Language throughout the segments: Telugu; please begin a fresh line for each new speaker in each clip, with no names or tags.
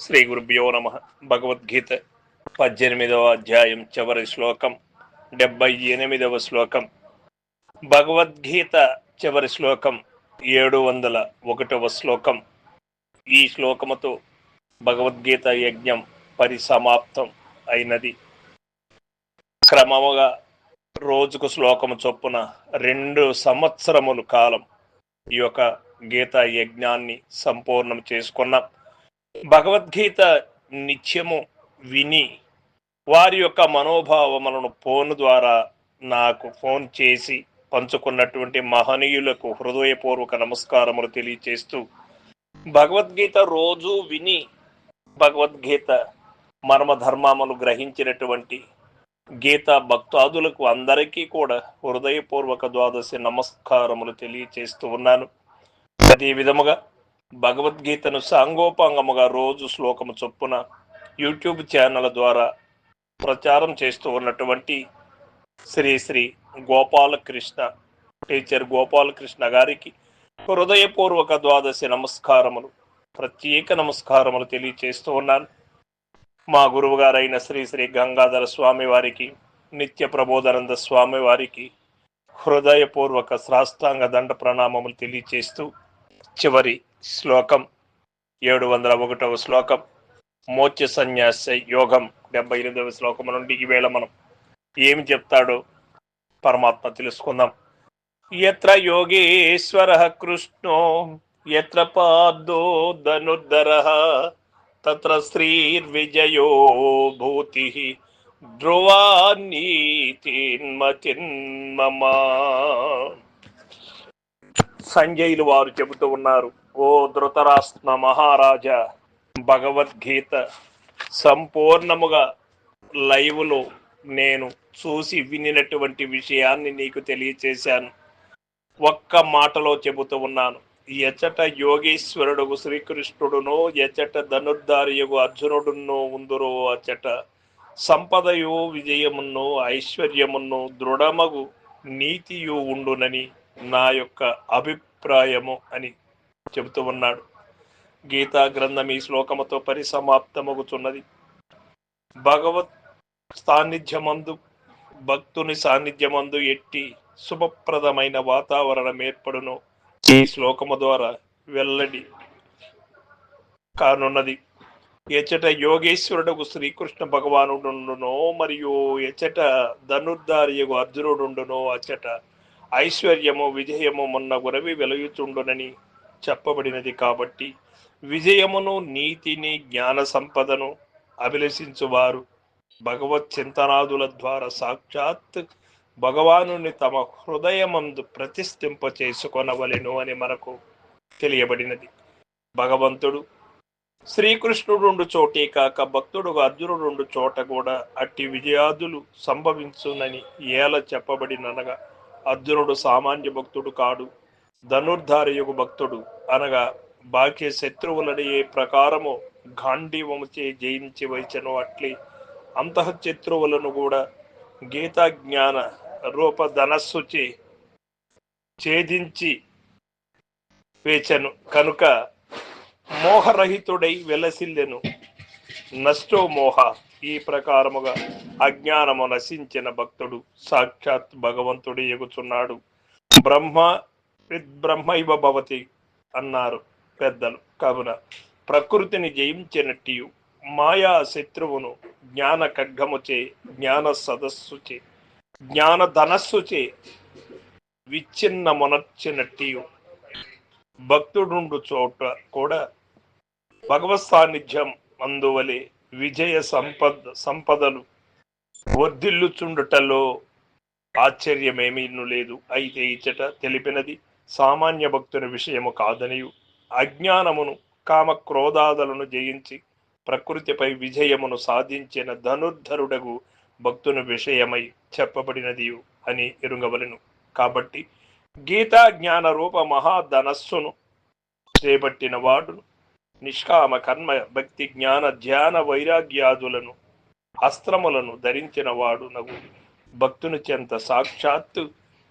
శ్రీ గురుభ్యో నమ. భగవద్గీత పద్దెనిమిదవ అధ్యాయం చివరి శ్లోకం డెబ్బై ఎనిమిదవ శ్లోకం. భగవద్గీత చివరి శ్లోకం ఏడు వందల ఒకటవ శ్లోకం. ఈ శ్లోకముతో భగవద్గీత యజ్ఞం పరిసమాప్తం అయినది. క్రమముగా రోజుకు శ్లోకము చొప్పున రెండు సంవత్సరముల కాలం ఈ యొక్క గీతా యజ్ఞాన్ని సంపూర్ణం చేసుకున్నాం. భగవద్గీత నిత్యము విని వారి యొక్క మనోభావములను ఫోన్ ద్వారా నాకు ఫోన్ చేసి పంచుకున్నటువంటి మహనీయులకు హృదయపూర్వక నమస్కారములు తెలియచేస్తూ భగవద్గీత రోజు విని భగవద్గీత మర్మధర్మములు గ్రహించినటువంటి గీత భక్తాదులకు అందరికీ కూడా హృదయపూర్వక ద్వాదశి నమస్కారములు తెలియచేస్తూ ఉన్నాను. అదే విధముగా భగవద్గీతను సాంగోపాంగముగా రోజు శ్లోకము చొప్పున యూట్యూబ్ ఛానల్ ద్వారా ప్రచారం చేస్తూ ఉన్నటువంటి శ్రీ శ్రీ గోపాలకృష్ణ టీచర్ గోపాలకృష్ణ గారికి హృదయపూర్వక ద్వాదశి నమస్కారములు ప్రత్యేక నమస్కారములు తెలియచేస్తూ ఉన్నాను. మా గురువుగారైన శ్రీ శ్రీ గంగాధర స్వామి వారికి నిత్య ప్రబోధానంద స్వామి వారికి హృదయపూర్వక శ్రాస్తాంగ దండ ప్రణామములు తెలియచేస్తూ చివరి శ్లోకం ఏడు వందల ఒకటవ శ్లోకం మోత్య సన్యాస యోగం డెబ్బై ఎనిమిదవ శ్లోకం నుండి ఈవేళ మనం ఏమి చెప్తాడో పరమాత్మ తెలుసుకుందాం. ఎత్ర యోగేశ్వర కృష్ణో ఎత్ర పాదో ధనుర్ధర తత్ర శ్రీర్విజయో భూతి ధ్రువా నీతిన్మతిన్మమా సంజయులు వారు చెబుతూ ఉన్నారు ఓ ధృతరాష్ట్ర మహారాజా భగవద్గీత సంపూర్ణముగా లైవ్లో నేను చూసి వినినటువంటి విషయాన్ని నీకు తెలియచేశాను. ఒక్క మాటలో చెబుతూ ఉన్నాను. ఎచట యోగేశ్వరుడు శ్రీకృష్ణుడును ఎచట ధనుర్ధారియగు అర్జునుడును ఉందురో అచట సంపదయు విజయమును ఐశ్వర్యమును దృఢమగు నీతియు ఉండునని నా యొక్క అభిప్రాయము అని చెబుతూ ఉన్నాడు. గీతా గ్రంథం ఈ శ్లోకముతో పరిసమాప్తమగుతున్నది. భగవత్ సాన్నిధ్యమందు భక్తుని సాన్నిధ్యమందు ఎట్టి శుభప్రదమైన వాతావరణం ఏర్పడును ఈ శ్లోకము ద్వారా వెల్లడి కానున్నది. ఎచ్చట యోగేశ్వరుడు శ్రీకృష్ణ భగవానుడుండునో మరియు ఎచ్చట ధనుర్ధారియగు అర్జునుడుండునో అచ్చట ఐశ్వర్యము విజయము మొన్న గురవి వెలుగుచుండునని చెప్పబడినది కాబట్టి విజయమును నీతిని జ్ఞాన సంపదను అభిలషించువారు. భగవత్ చింతనాదుల ద్వారా సాక్షాత్ భగవానుని తమ హృదయమందు ప్రతిష్ఠింప చేసుకొనవలెను అని మనకు తెలియబడినది. భగవంతుడు శ్రీకృష్ణుడు చోటే కాక భక్తుడు అర్జునుడు చోట కూడా అట్టి విజయాదులు సంభవించునని ఏల చెప్పబడిననగా అర్జునుడు సామాన్య భక్తుడు కాడు ధనుర్ధారయుగు భక్తుడు అనగా బాహ్య శత్రువులని ఏ ప్రకారము గాంధీవముచే జయించి వైచను అట్లే అంతః శత్రువులను కూడా గీతా జ్ఞాన రూప ధనస్సుచే ఛేదించి వేచను. కనుక మోహరహితుడై వెలసిల్లెను. నష్టో మోహ. ఈ ప్రకారముగా అజ్ఞానము నశించిన భక్తుడు సాక్షాత్ భగవంతుడు ఎగుచున్నాడు. బ్రహ్మ బ్రహ్మైవ భవతి అన్నారు పెద్దలు. కావున ప్రకృతిని జయించినట్టు మాయా శత్రువును జ్ఞాన ఖడ్గముచే జ్ఞాన సదస్సుచే జ్ఞాన ధనస్సుచే విచ్ఛిన్న మొనర్చినట్టు భక్తుడుండు చోట కూడా భగవత్ సాన్నిధ్యం అందువలే విజయ సంపద సంపదలు వర్ధిల్లుచుండుటలో ఆశ్చర్యమేమీ లేదు. అయితే ఇచ్చట తెలిపినది సామాన్య భక్తుని విషయము కాదనియు. అజ్ఞానమును కామ క్రోధాదులను జయించి ప్రకృతిపై విజయమును సాధించిన ధనుర్ధరుడగు భక్తుని విషయమై చెప్పబడినది అని ఎరుగవలను. కాబట్టి గీతా జ్ఞాన రూప మహాధనస్సును చేపట్టిన వాడును నిష్కామ కర్మ భక్తి జ్ఞాన ధ్యాన వైరాగ్యాదులను అస్త్రములను ధరించిన వాడు నగు. భక్తుని చెంత సాక్షాత్తు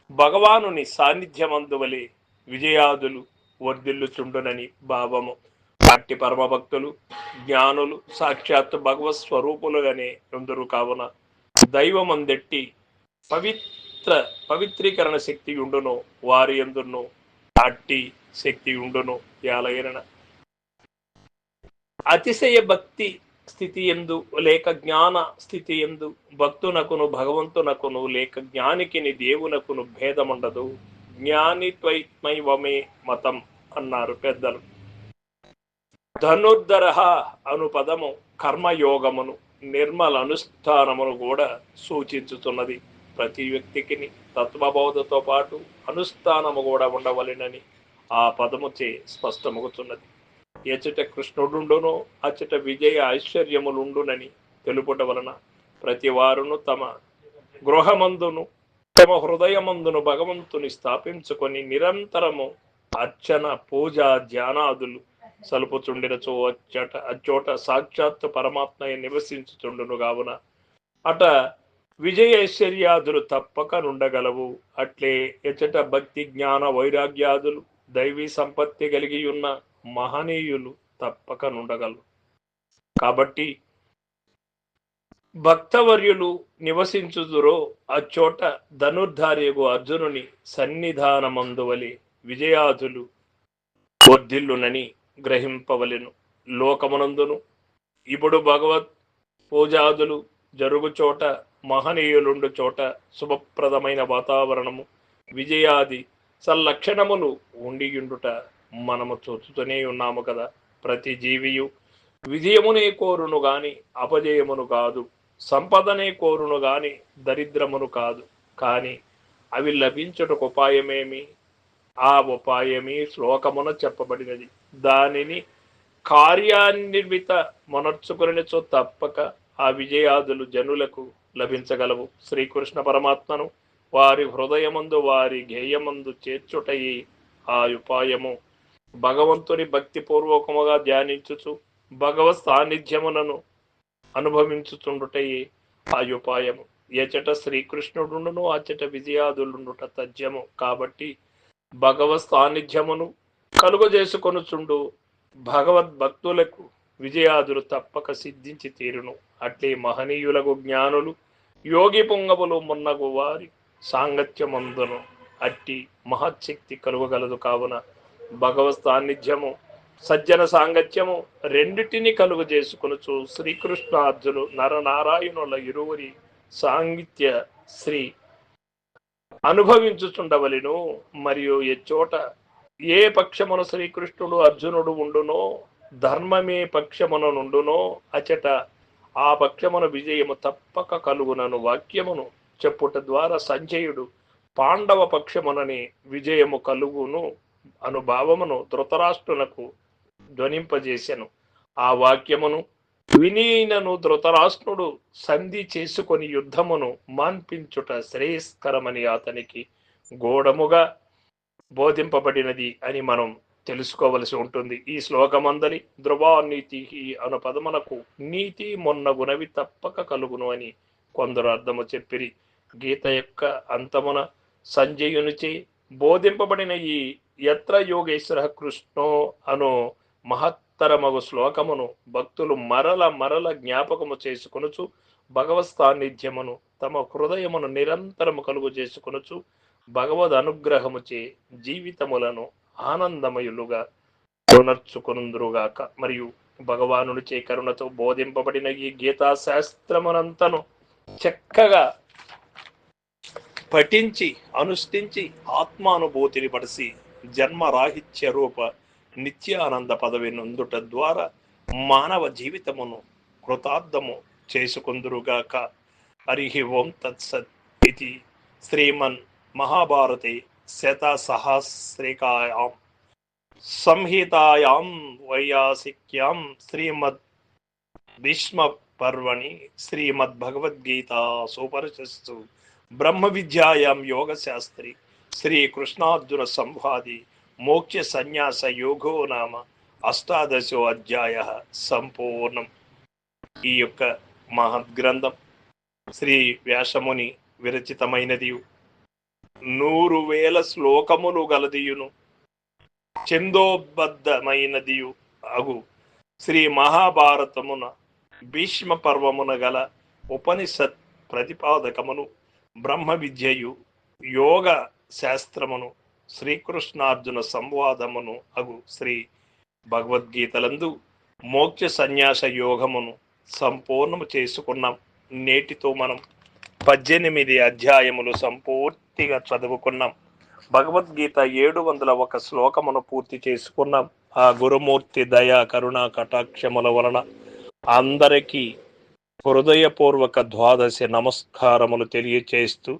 భగవానుని సాన్నిధ్యమందువలే విజయాదులు వర్ధిల్లుచుండునని భావము. అట్టి పరమభక్తులు జ్ఞానులు సాక్షాత్తు భగవత్ స్వరూపులుగానే ఉందరు కావున దైవమందెట్టి పవిత్ర పవిత్రీకరణ శక్తి ఉండును వారి ఎందును అట్టి శక్తి ఉండును యాలయన అతిశయ భక్తి స్థితి ఎందు లేక జ్ఞాన స్థితి ఎందు భక్తునకును భగవంతునకును లేక జ్ఞానికిని దేవునకును భేదముండదు. జ్ఞాని త్వైత్మైవమే మతం అన్నారు పెద్దలు. ధనుర్ధర అను పదము కర్మయోగమును నిర్మల అనుష్ఠానమును కూడా సూచించుతున్నది. ప్రతి వ్యక్తికి తత్వబోధతో పాటు అనుష్ఠానము కూడా ఉండవలెనని ఆ పదము చే స్పష్టమవుతున్నది ఎచట కృష్ణుడుండును అచట విజయ ఐశ్వర్యములుండునని తెలుపుట వలన ప్రతి వారును తమ గృహమందును తమ హృదయమందును భగవంతుని స్థాపించుకొని నిరంతరము అర్చన పూజ ధ్యానాదులు సలుపుచుండినచో అచ్చట అచ్చోట సాక్షాత్ పరమాత్మయ నివసించుచుండును కావున అట విజయ ఐశ్వర్యాదులు తప్పక నుండగలవు అట్లే ఎచ్చట భక్తి జ్ఞాన వైరాగ్యాదులు దైవీ సంపత్తి కలిగి ఉన్న మహనీయులు తప్పక నుండగలరు కాబట్టి భక్తవర్యులు నివసించుదురో అచ్చోట ధనుర్ధార్యగు అర్జునుని సన్నిధానమందువలి విజయాదులు వర్ధిల్లునని గ్రహింపవలెను లోకమునందును. ఇప్పుడు భగవత్ పూజాదులు జరుగు చోట మహనీయులుండు చోట శుభప్రదమైన వాతావరణము విజయాది సల్లక్షణములు ఉండియుండుట మనము చూస్తూనే ఉన్నాము కదా. ప్రతి జీవియు విజయమునే కోరును గాని అపజయమును కాదు. సంపదనే కోరును గాని దరిద్రమును కాదు. కానీ అవి లభించుటకు ఉపాయమేమి? ఆ ఉపాయమే శ్లోకమున చెప్పబడినది. దానిని కార్యాన్విత మనర్చుకునిచో తప్పక ఆ విజయాదులు జనులకు లభించగలవు. శ్రీకృష్ణ పరమాత్మను వారి హృదయమందు వారి గేయమందు చేర్చుటయి ఆ ఉపాయము. భగవంతుని భక్తిపూర్వకముగా ధ్యానించుచు భగవత్ సాన్నిధ్యమునను అనుభవించుచుండుటయే ఆ ఉపాయము ఎచట శ్రీకృష్ణుడును అచట విజయాదులుండుట తథ్యము. కాబట్టి భగవత్ సాన్నిధ్యమును కలుగజేసుకొనుచుండు భగవద్భక్తులకు విజయాదులు తప్పక సిద్ధించి తీరును. అట్లే మహనీయులకు జ్ఞానులు యోగి పొంగములు మున్నగు వారి సాంగత్యమందును అట్టి మహత్శక్తి కలుగగలదు కావున భగవత్ సాన్నిధ్యము సజ్జన సాంగత్యము రెండిటిని కలుగు శ్రీకృష్ణ శ్రీకృష్ణార్జును నరనారాయణుల ఇరువురి సాంగిత్య శ్రీ అనుభవించుచుండవలెను. మరియు ఎచ్చోట ఏ పక్షమున శ్రీకృష్ణుడు అర్జునుడు ఉండునో ధర్మమే పక్షమున నుండునో అచట ఆ పక్షమున విజయము తప్పక కలుగునను వాక్యమును చెప్పుట ద్వారా సంజయుడు పాండవ పక్షమునని విజయము కలుగును. అనుభావమును ధృతరాష్ట్రునకు ధ్వనింపజేశాను ఆ వాక్యమును వినీనను ధృతరాష్ట్రుడు సంధి చేసుకొని యుద్ధమును మాన్పించుట శ్రేయస్కరమని అతనికి గోడముగా బోధింపబడినది అని మనం తెలుసుకోవలసి ఉంటుంది. ఈ శ్లోకమందరి ధ్రువానీతి అను పదమునకు నీతి మొన్నగునవి తప్పక కలుగును అని కొందరు అర్థము చెప్పిరి. గీత యొక్క అంతమున సంజయునిచే బోధింపబడిన ఈ యత్ర యోగేశ్వర కృష్ణో అను మహత్తరమగు శ్లోకమును భక్తులు మరల మరల జ్ఞాపకము చేసుకొనుచు భగవత్ సాన్నిధ్యమును తమ హృదయమును నిరంతరము కలుగు చేసుకొనుచు భగవద్ అనుగ్రహముచే జీవితములను ఆనందమయులుగా కొనర్చుకొనుందురుగాక మరియు భగవానుడిచే కరుణతో బోధింపబడిన ఈ గీతా శాస్త్రమునంతను చక్కగా పఠించి అనుష్ఠించి ఆత్మానుభూతిని పడిసి జన్మరాహిత్య రూప నిత్యానంద పదవి నొందుట ద్వారా మానవ జీవితమును కృతార్థము చేసుకుందురుగాక. హరి ఓం తత్సత్ ఇది శ్రీమన్ మహాభారతే శతసహస్రికాయాం. సంహితాయాం వైయాసిక్యాం శ్రీమద్ భీష్మ పర్వణి శ్రీమద్ భగవద్గీత బ్రహ్మ విద్యాయాం యోగ శాస్త్రి శ్రీ కృష్ణార్జున సంవాది మోక్ష సన్యాస యోగో నామ అష్టాదశో అధ్యాయ సంపూర్ణం ఈ యొక్క మహద్గ్రంథం శ్రీ వ్యాసముని విరచితమైనది. నూరు వేల శ్లోకములు గలదియును. చందోబద్ధమైనదియు అగు. శ్రీ మహాభారతమున భీష్మ పర్వమున గల ఉపనిషత్ ప్రతిపాదకమును బ్రహ్మ విద్యయు యోగ శాస్త్రమును శ్రీకృష్ణార్జున సంవాదమును అగు శ్రీ భగవద్గీతలందు మోక్ష సన్యాస యోగమును సంపూర్ణము చేసుకున్నాం. నేటితో మనం పద్దెనిమిది అధ్యాయములు సంపూర్తిగా చదువుకున్నాం. భగవద్గీత ఏడు వందల ఒక శ్లోకమును పూర్తి చేసుకున్నాం. ఆ గురుమూర్తి దయా కరుణ కటాక్షముల వలన అందరికీ హృదయపూర్వక ద్వాదశి నమస్కారములు తెలియచేస్తూ